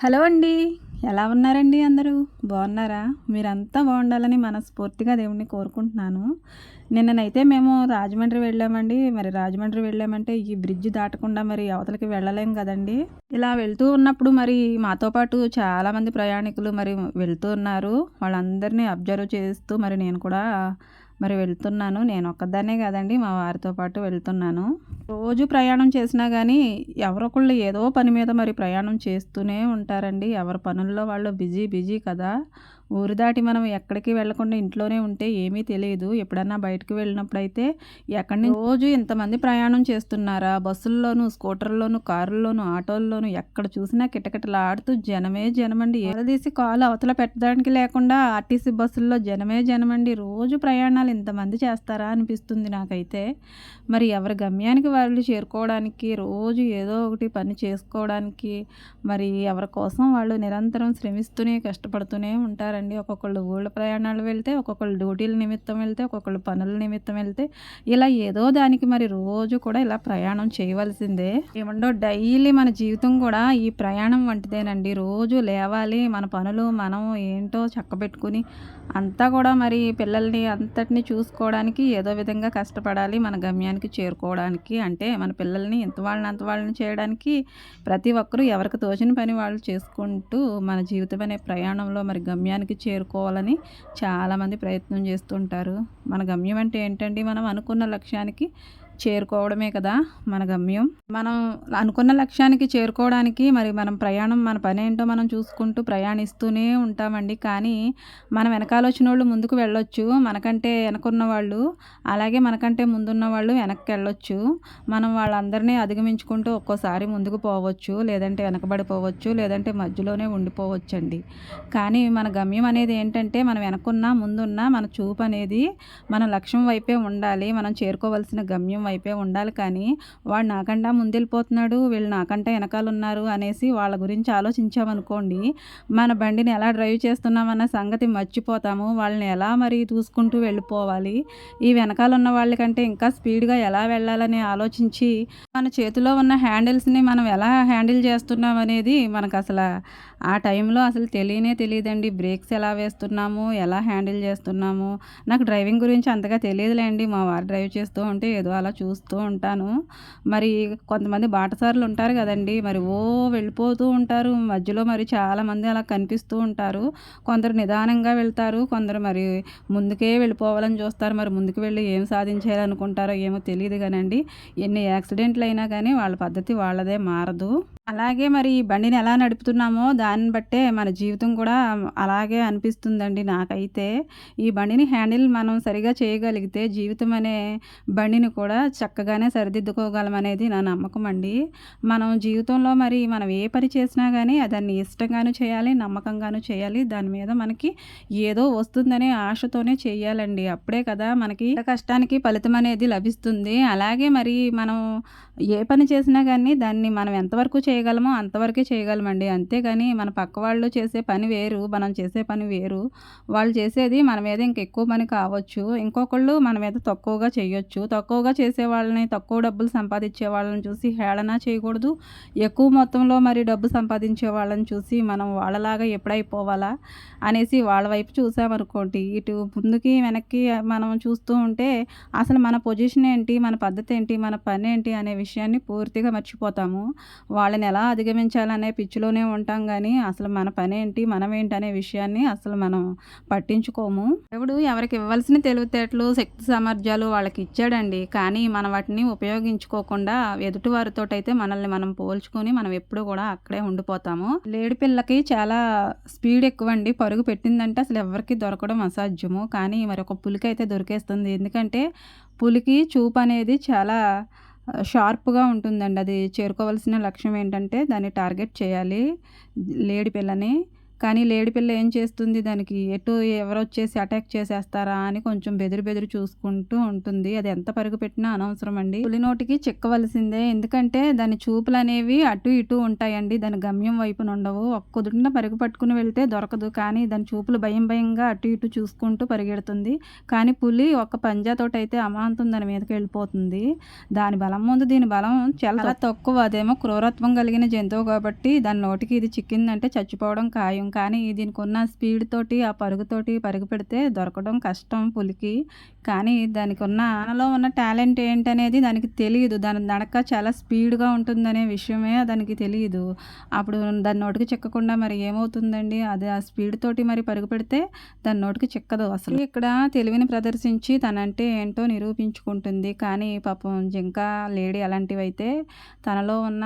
Hello అండి. ఎలా ఉన్నారండి అందరూ? బాగున్నారా? మీరంతా బాగుండాలని మనస్ఫూర్తిగా దేవుణ్ణి కోరుకుంటున్నాను. నిన్ననైతే మేము రాజమండ్రి వెళ్ళామండి. మరి రాజమండ్రి వెళ్ళామంటే ఈ బ్రిడ్జ్ దాటకుండా మరి అవతలకి వెళ్ళలేం కదండి. ఇలా వెళ్తూ ఉన్నప్పుడు మరి మాతో పాటు చాలామంది ప్రయాణికులు మరి వెళ్తూ ఉన్నారు. వాళ్ళందరినీ అబ్జర్వ్ చేస్తూ మరి నేను కూడా మరి వెళ్తున్నాను. నేను ఒక్కదాన్నే కాదండి మా వారితో పాటు వెళ్తున్నాను. రోజు ప్రయాణం చేసినా కానీ ఎవరొకళ్ళు ఏదో పని మీద మరి ప్రయాణం చేస్తూనే ఉంటారండి. ఎవరి పనుల్లో వాళ్ళు బిజీ బిజీ కదా. ఊరు దాటి మనం ఎక్కడికి వెళ్ళకుండా ఇంట్లోనే ఉంటే ఏమీ తెలియదు. ఎప్పుడన్నా బయటకు వెళ్ళినప్పుడు అయితే ఎక్కడి రోజు ఇంతమంది ప్రయాణం చేస్తున్నారా? బస్సుల్లోనూ స్కూటర్లోను కారుల్లోనూ ఆటోల్లోనూ ఎక్కడ చూసినా కిటకిటలాడుతూ జనమే జనమండి. ఏదీసి కాలు అవతల పెట్టడానికి లేకుండా ఆర్టీసీ బస్సుల్లో జనమే జనమండి. రోజు ప్రయాణాలు ఇంతమంది చేస్తారా అనిపిస్తుంది నాకైతే. మరి ఎవరి గమ్యానికి వాళ్ళు చేరుకోవడానికి రోజు ఏదో ఒకటి పని చేసుకోవడానికి మరి ఎవరి కోసం వాళ్ళు నిరంతరం శ్రమిస్తూనే కష్టపడుతూనే ఉంటారు ఉంటారండి ఒక్కొక్కళ్ళు ఊళ్ళ ప్రయాణాలు వెళ్తే ఒక్కొక్కళ్ళు డ్యూటీల నిమిత్తం వెళ్తే ఒక్కొక్కళ్ళు పనుల నిమిత్తం వెళ్తే ఇలా ఏదో దానికి మరి రోజు కూడా ఇలా ప్రయాణం చేయవలసిందే. ఏమండో డైలీ మన జీవితం కూడా ఈ ప్రయాణం వంటిదేనండి. రోజు లేవాలి మన పనులు మనం ఏంటో చక్కబెట్టుకుని అంతా కూడా మరి పిల్లల్ని అంతటిని చూసుకోవడానికి ఏదో విధంగా కష్టపడాలి మన గమ్యానికి చేరుకోవడానికి. అంటే మన పిల్లల్ని ఇంత వాళ్ళని అంత వాళ్ళని చేయడానికి ప్రతి ఒక్కరూ ఎవరికి తోచిన పని వాళ్ళు చేసుకుంటూ మన జీవితం అనే ప్రయాణంలో మరి గమ్యానికి గమ్యానికి చేరుకోవాలని చాలామంది ప్రయత్నం చేస్తుంటారు. మన గమ్యం అంటే ఏంటండి? మనం అనుకున్న లక్ష్యానికి చేరుకోవడమే కదా మన గమ్యం. మనం అనుకున్న లక్ష్యానికి చేరుకోవడానికి మరి మనం ప్రయాణం మన పని ఏంటో మనం చూసుకుంటూ ప్రయాణిస్తూనే ఉంటామండి. కానీ మన వెనకాల వచ్చిన వాళ్ళు ముందుకు వెళ్ళొచ్చు. మనకంటే వెనకున్న వాళ్ళు అలాగే మనకంటే ముందున్న వాళ్ళు వెనక్కి వెళ్ళొచ్చు. మనం వాళ్ళందరినీ అధిగమించుకుంటూ ఒక్కోసారి ముందుకు పోవచ్చు లేదంటే వెనకబడిపోవచ్చు లేదంటే మధ్యలోనే ఉండిపోవచ్చు అండి కానీ మన గమ్యం అనేది ఏంటంటే మనం వెనకున్న ముందున్న మన చూపు అనేది మన లక్ష్యం వైపే ఉండాలి. మనం చేరుకోవాల్సిన గమ్యం అయిపోయి ఉండాలి కానీ వాడు నాకంటా ముందెళ్ళిపోతున్నాడు వీళ్ళు నాకంటా వెనకాల ఉన్నారు అనేసి వాళ్ళ గురించి ఆలోచించామనుకోండి మన బండిని ఎలా డ్రైవ్ చేస్తున్నామన్న సంగతి మర్చిపోతాము. వాళ్ళని ఎలా మరి చూసుకుంటూ వెళ్ళిపోవాలి? ఈ వెనకాల ఉన్న వాళ్ళకంటే ఇంకా స్పీడ్గా ఎలా వెళ్ళాలని ఆలోచించి మన చేతిలో ఉన్న హ్యాండిల్స్ని మనం ఎలా హ్యాండిల్ చేస్తున్నాం అనేది మనకు అసలు ఆ టైంలో అసలు తెలియనే తెలియదండి. బ్రేక్స్ ఎలా వేస్తున్నాము? ఎలా హ్యాండిల్ చేస్తున్నాము? నాకు డ్రైవింగ్ గురించి అంతగా తెలియదులేండి. మా వారు డ్రైవ్ చేస్తూ ఉంటే ఏదో అలా చూస్తూ ఉంటాను. మరి కొంతమంది బాటసారులు ఉంటారు కదండి. మరి ఓ వెళ్ళిపోతూ ఉంటారు. మధ్యలో మరి చాలామంది అలా కనిపిస్తూ ఉంటారు. కొందరు నిదానంగా వెళ్తారు. కొందరు మరి ముందుకే వెళ్ళిపోవాలని చూస్తారు. మరి ముందుకు వెళ్ళి ఏం సాధించాలనుకుంటారో ఏమో తెలియదు కానండి. ఎన్ని యాక్సిడెంట్లు అయినా కానీ వాళ్ళ పద్ధతి వాళ్ళదే మారదు. అలాగే మరి ఈ బండిని ఎలా నడుపుతున్నామో దా దాన్ని బట్టే మన జీవితం కూడా అలాగే అనిపిస్తుందండి నాకైతే. ఈ బండిని హ్యాండిల్ మనం సరిగా చేయగలిగితే జీవితం అనే బండిని కూడా చక్కగానే సరిదిద్దుకోగలం అనేది నా నమ్మకం అండి. మనం జీవితంలో మరి మనం ఏ పని చేసినా కానీ దాన్ని ఇష్టంగాను చేయాలి నమ్మకంగాను చేయాలి. దాని మీద మనకి ఏదో వస్తుందనే ఆశతోనే చేయాలండి. అప్పుడే కదా మనకి కష్టానికి ఫలితం అనేది లభిస్తుంది. అలాగే మరి మనం ఏ పని చేసినా కానీ దాన్ని మనం ఎంతవరకు చేయగలమో అంతవరకే చేయగలమండి. అంతేగాని మన పక్క వాళ్ళు చేసే పని వేరు మనం చేసే పని వేరు. వాళ్ళు చేసేది మన మీద ఇంకెక్కువ పని కావచ్చు. ఇంకొకళ్ళు మన మీద తక్కువగా చేయొచ్చు. తక్కువగా చేసే వాళ్ళని తక్కువ డబ్బులు సంపాదించే వాళ్ళని చూసి హేళన చేయకూడదు. ఎక్కువ మొత్తంలో మరి డబ్బు సంపాదించే వాళ్ళని చూసి మనం వాళ్ళలాగా ఎప్పుడైపోవాలా అనేసి వాళ్ళ వైపు చూసామనుకోండి. ఇటు ముందుకి వెనక్కి మనం చూస్తూ ఉంటే అసలు మన పొజిషన్ ఏంటి మన పద్ధతి ఏంటి మన పని ఏంటి అనే విషయాన్ని పూర్తిగా మర్చిపోతాము. వాళ్ళని ఎలా అధిగమించాలనే పిచ్చిలోనే ఉంటాం కానీ అసలు మన పని ఏంటి మనం ఏంటి అనే విషయాన్ని అసలు మనం పట్టించుకోము. దేవుడు ఎవరికి ఇవ్వాల్సిన తెలివితేటలు శక్తి సామర్థ్యాలు వాళ్ళకి ఇచ్చాడండి కానీ మనం వాటిని ఉపయోగించుకోకుండా ఎదుటి వారితో అయితే మనల్ని మనం పోల్చుకొని మనం ఎప్పుడు కూడా అక్కడే ఉండిపోతాము. లేడి పిల్లకి చాలా స్పీడ్ ఎక్కువ అండి పరుగు పెట్టిందంటే అసలు ఎవరికి దొరకడం అసాధ్యము. కానీ మరి ఒక పులికి అయితే దొరికేస్తుంది. ఎందుకంటే పులికి చూపు అనేది చాలా షార్ప్గా ఉంటుందండి. అది చేరుకోవాల్సిన లక్ష్యం ఏంటంటే దాన్ని టార్గెట్ చేయాలి. లేడి పిల్లని కానీ లేడి పిల్ల ఏం చేస్తుంది? దానికి ఎటు ఎవరు వచ్చేసి అటాక్ చేసేస్తారా అని కొంచెం బెదిరి బెదిరి చూసుకుంటూ ఉంటుంది. అది ఎంత పరుగు పెట్టినా అనవసరం అండి. పులి నోటికి చిక్కవలసిందే. ఎందుకంటే దాని చూపులు అనేవి అటు ఇటు ఉంటాయండి. దాని గమ్యం వైపున ఉండవు. ఒక్కొదుటిన పరుగు పట్టుకుని వెళ్తే దొరకదు. కానీ దాని చూపులు భయం భయంగా అటు ఇటు చూసుకుంటూ పరిగెడుతుంది. కానీ పులి ఒక పంజాతోటి అయితే అమాంతం దాని మీదకి వెళ్ళిపోతుంది. దాని బలం ముందు దీని బలం చాలా తక్కువ. అదేమో క్రూరత్వం కలిగిన జంతువు కాబట్టి దాని నోటికి ఇది చిక్కిందంటే చచ్చిపోవడం ఖాయం కానీ దీనికి ఉన్న స్పీడ్ తోటి ఆ పరుగుతోటి పరుగు పెడితే దొరకడం కష్టం పులికి. కానీ దానికి ఉన్న ఆనలో ఉన్న టాలెంట్ ఏంటనేది దానికి తెలియదు దాని నడక చాలా స్పీడ్గా ఉంటుందనే విషయమే దానికి తెలియదు అప్పుడు దాని నోటికి చిక్కకుండా మరి ఏమవుతుందండి? అది ఆ స్పీడ్ తోటి మరి పరుగు పెడితే దాని నోటికి చిక్కదు అసలు. ఇక్కడ తెలివిని ప్రదర్శించి తనంటే ఏంటో నిరూపించుకుంటుంది. కానీ పాపం జింక లేడీ అలాంటివి అయితే తనలో ఉన్న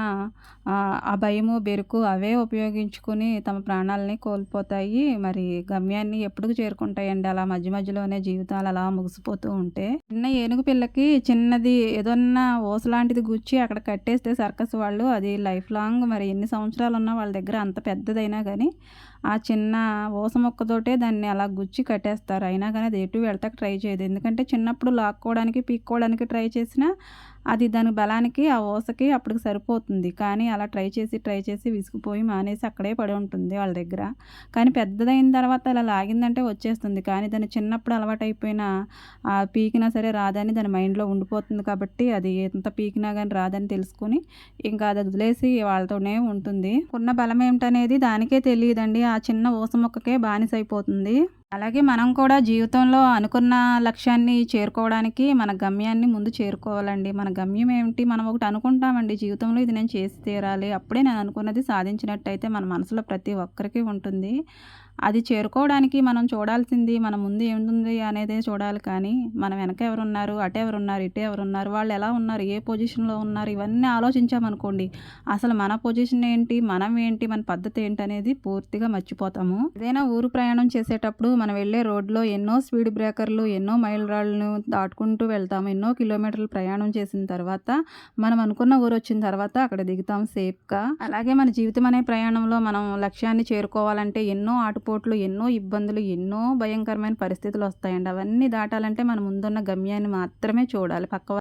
ఆ భయము బెరుకు అవే ఉపయోగించుకుని తమ ప్రాణాలని కోల్పోతాయి. మరి గమ్యాన్ని ఎప్పుడు చేరుకుంటాయండి? అలా మధ్య మధ్యలోనే జీవితాలు అలా ముగిసిపోతూ ఉంటే. చిన్న ఏనుగు పిల్లకి చిన్నది ఏదన్నా ఓస లాంటిది గుచ్చి అక్కడ కట్టేస్తే సర్కస్ వాళ్ళు అది లైఫ్ లాంగ్ మరి ఎన్ని సంవత్సరాలు ఉన్నా వాళ్ళ దగ్గర అంత పెద్దదైనా కానీ ఆ చిన్న ఓస మొక్కతోటే దాన్ని అలా గుచ్చి కట్టేస్తారు. అయినా కానీ అది ఎటు వెళ్తాక ట్రై చేయదు. ఎందుకంటే చిన్నప్పుడు లాక్కోవడానికి పీక్కోవడానికి ట్రై చేసినా అది దాని బలానికి ఆ ఓసకి అప్పటికి సరిపోతుంది. కానీ అలా ట్రై చేసి ట్రై చేసి విసిగిపోయి మానేసి అక్కడే పడి ఉంటుంది వాళ్ళ దగ్గర. కానీ పెద్దదైన తర్వాత అలా లాగిందంటే వచ్చేస్తుంది. కానీ దాన్ని చిన్నప్పుడు అలవాటైపోయిన ఆ పీకినా సరే రాదని దాని మైండ్లో ఉండిపోతుంది కాబట్టి అది ఎంత పీకినా కానీ రాదని తెలుసుకుని ఇంకా అది వదిలేసి వాళ్ళతోనే ఉంటుంది. ఉన్న బలం ఏమిటనేది దానికే తెలియదండి. ఆ చిన్న ఊస మొక్కకే బానిస అయిపోతుంది అలాగే మనం కూడా జీవితంలో అనుకున్న లక్ష్యాన్ని చేరుకోవడానికి మన గమ్యాన్ని ముందు చేరుకోవాలండి. మన గమ్యం ఏమిటి? మనం ఒకటి అనుకుంటామండి జీవితంలో ఇది నేను చేసి తీరాలి అప్పుడే నేను అనుకున్నది సాధించినట్టయితే మన మనసులో ప్రతి ఒక్కరికి ఉంటుంది. అది చేరుకోవడానికి మనం చూడాల్సింది మన ముందు ఏముంది అనేది చూడాలి. కానీ మన వెనక ఎవరున్నారు అటు ఎవరున్నారు ఇటు ఎవరున్నారు వాళ్ళు ఎలా ఉన్నారు ఏ పొజిషన్లో ఉన్నారు ఇవన్నీ ఆలోచించామనుకోండి అసలు మన పొజిషన్ ఏంటి మనం ఏంటి మన పద్ధతి ఏంటి అనేది పూర్తిగా మర్చిపోతాము. ఏదైనా ఊరు ప్రయాణం చేసేటప్పుడు మనం వెళ్ళే రోడ్లో ఎన్నో స్పీడ్ బ్రేకర్లు ఎన్నో మైల్ రాళ్ళను దాటుకుంటూ వెళ్తాము. ఎన్నో కిలోమీటర్లు ప్రయాణం చేసిన తర్వాత మనం అనుకున్న ఊరు వచ్చిన తర్వాత అక్కడ దిగుతాం సేఫ్గా. అలాగే మన జీవితం అనే ప్రయాణంలో మనం లక్ష్యాన్ని చేరుకోవాలంటే ఎన్నో ఆటుపోట్లు ఎన్నో ఇబ్బందులు ఎన్నో భయంకరమైన పరిస్థితులు వస్తాయండి. అవన్నీ దాటాలంటే మన ముందున్న గమ్యాన్ని మాత్రమే చూడాలి. పక్క